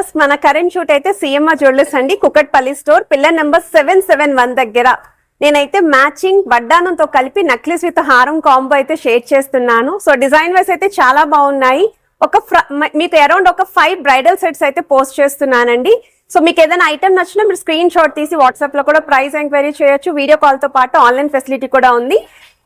Viewers మన current shoot అయితే CMR jewellers అండి Kukatpally store pillar number seven seven one దగ్గర. నేనైతే మ్యాచింగ్ వడ్డానంతో కలిపి నక్లెస్ విత్ హారం కాంబో అయితే షేర్ చేస్తున్నాను. సో డిజైన్ వైస్ అయితే చాలా బాగున్నాయి. ఒక ఫ్ర- మీకు అరౌండ్ ఒక ఫైవ్ బ్రైడల్ సెట్స్ అయితే పోస్ట్ చేస్తున్నానండి. సో మీకు ఏదైనా ఐటమ్ నచ్చినా మీరు స్క్రీన్ షాట్ తీసి వాట్సాప్లో కూడా ప్రైస్ ఎంక్వైరీ చేయొచ్చు. వీడియో కాల్తో పాటు ఆన్లైన్ ఫెసిలిటీ కూడా ఉంది.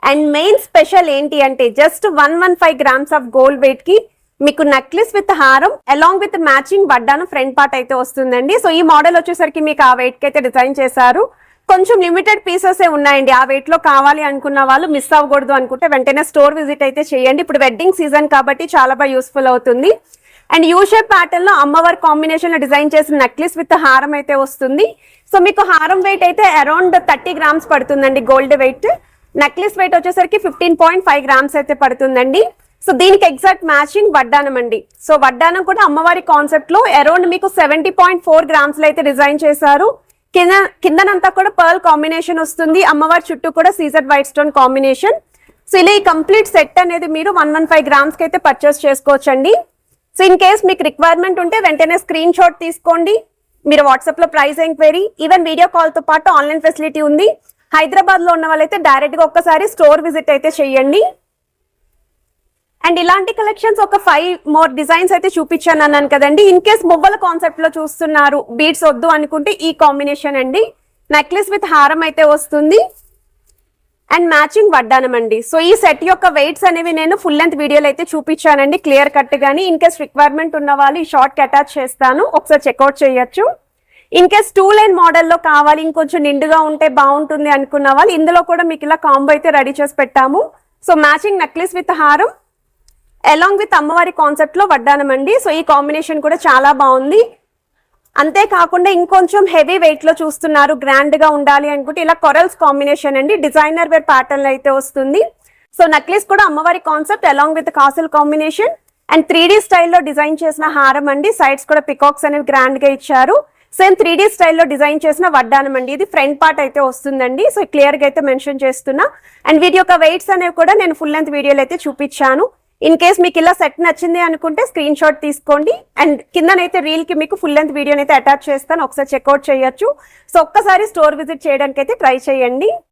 అండ్ మెయిన్ స్పెషల్ ఏంటి అంటే just one one five grams of gold వెయిట్కి మీకు నెక్లెస్ విత్ హారం అలాంగ్ విత్ మ్యాచింగ్ వడ్డాను ఫ్రంట్ పార్ట్ అయితే వస్తుందండి. సో ఈ మోడల్ వచ్చేసరికి మీకు ఆ వెయిట్కి అయితే డిజైన్ చేశారు. కొంచెం లిమిటెడ్ పీసెస్ ఉన్నాయండి. ఆ వెయిట్లో కావాలి అనుకున్న వాళ్ళు మిస్ అవ్వకూడదు అనుకుంటే వెంటనే స్టోర్ విజిట్ అయితే చేయండి. ఇప్పుడు వెడ్డింగ్ సీజన్ కాబట్టి చాలా బాగా యూస్ఫుల్ అవుతుంది. అండ్ యూ షేప్ ప్యాటర్న్లో అమ్మవారి కాంబినేషన్లో డిజైన్ చేసిన నెక్లెస్ విత్ హారం అయితే వస్తుంది. సో మీకు హారం వెయిట్ అయితే అరౌండ్ థర్టీ గ్రామ్స్ పడుతుందండి గోల్డ్ వెయిట్ నెక్లెస్ వెయిట్ వచ్చేసరికి ఫిఫ్టీన్ పాయింట్ ఫైవ్ గ్రామ్స్ అయితే పడుతుందండి. సో దీనికి ఎగ్జాక్ట్ మ్యాచింగ్ వడ్డానం అండి. సో వడ్డానం కూడా అమ్మవారి కాన్సెప్ట్లో అరౌండ్ మీకు సెవెంటీ పాయింట్ ఫోర్ గ్రామ్స్లో అయితే డిజైన్ చేశారు. కింద కిందనంతా కూడా పర్ల్ కాంబినేషన్ వస్తుంది. అమ్మవారి చుట్టూ కూడా సీజర్ వైట్ స్టోన్ కాంబినేషన్ సో ఇలా ఈ కంప్లీట్ సెట్ అనేది మీరు వన్ వన్ ఫైవ్ గ్రామ్స్కి అయితే పర్చేస్ చేసుకోవచ్చండి. సో ఇన్ కేస్ మీకు రిక్వైర్మెంట్ ఉంటే వెంటనే స్క్రీన్ షాట్ తీసుకోండి. మీరు వాట్సాప్లో ప్రైస్ ఎంక్వైరీ ఈవెన్ వీడియో కాల్తో పాటు ఆన్లైన్ ఫెసిలిటీ ఉంది. హైదరాబాద్లో ఉన్న వాళ్ళైతే డైరెక్ట్గా ఒక్కసారి స్టోర్ విజిట్ అయితే చేయండి. అండ్ ఇలాంటి కలెక్షన్స్ ఒక ఫైవ్ మోర్ డిజైన్స్ అయితే చూపించాను అన్నాను కదండి. ఇన్ కేస్ మువ్వల కాన్సెప్ట్లో చూస్తున్నారు బీడ్స్ వద్దు అనుకుంటే ఈ కాంబినేషన్ అండి. నెక్లెస్ విత్ హారం అయితే వస్తుంది. అండ్ మ్యాచింగ్ వడ్డానం అండి. సో ఈ సెట్ యొక్క వెయిట్స్ అనేవి నేను ఫుల్ లెంత్ వీడియోలు అయితే చూపించానండి. క్లియర్ కట్ గానీ ఇన్ కేస్ రిక్వైర్మెంట్ ఉన్న వాళ్ళు ఈ షార్ట్కి అటాచ్ చేస్తాను. ఒకసారి చెక్అవుట్ చేయొచ్చు. ఇన్ కేస్ టూ లైన్ మోడల్లో కావాలి ఇంకొంచెం నిండుగా ఉంటే బాగుంటుంది అనుకున్న వాళ్ళు ఇందులో కూడా మీకు ఇలా కాంబో అయితే రెడీ చేసి పెట్టాము. సో మ్యాచింగ్ నెక్లెస్ విత్ హారం అలాంగ్ విత్ అమ్మవారి కాన్సెప్ట్లో వడ్డానమండి సో ఈ కాంబినేషన్ కూడా చాలా బాగుంది. అంతేకాకుండా ఇంకొంచెం హెవీ వెయిట్లో చూస్తున్నారు. గ్రాండ్గా ఉండాలి అనుకుంటే ఇలా కొరల్స్ కాంబినేషన్ అండి. డిజైనర్ వేర్ ప్యాటర్న్ అయితే వస్తుంది. సో నెక్లెస్ కూడా అమ్మవారి కాన్సెప్ట్ అలాంగ్ విత్ కాసుల్ కాంబినేషన్ అండ్ త్రీ డీ స్టైల్లో డిజైన్ చేసిన హారం అండి. సైడ్స్ కూడా పికాక్స్ అనేవి గ్రాండ్గా ఇచ్చారు. సేమ్ త్రీ డీ స్టైల్లో డిజైన్ చేసిన వడ్డానం అండి. ఇది ఫ్రంట్ పార్ట్ అయితే వస్తుందండి. సో క్లియర్గా అయితే మెన్షన్ చేస్తున్నా. అండ్ వీటి యొక్క వెయిట్స్ అనేవి కూడా నేను ఫుల్ లెంత్ వీడియోలో అయితే చూపించాను. ఇన్ కేస్ మీకు ఇలా సెట్ నచ్చింది అనుకుంటే స్క్రీన్ షాట్ తీసుకోండి. అండ్ కిందనైతే రీల్కి మీకు ఫుల్ లెంత్ వీడియోని అయితే అటాచ్ చేస్తాను. ఒకసారి చెక్అవుట్ చేయొచ్చు. సో ఒక్కసారి స్టోర్ విజిట్ చేయడానికి అయితే ట్రై చేయండి.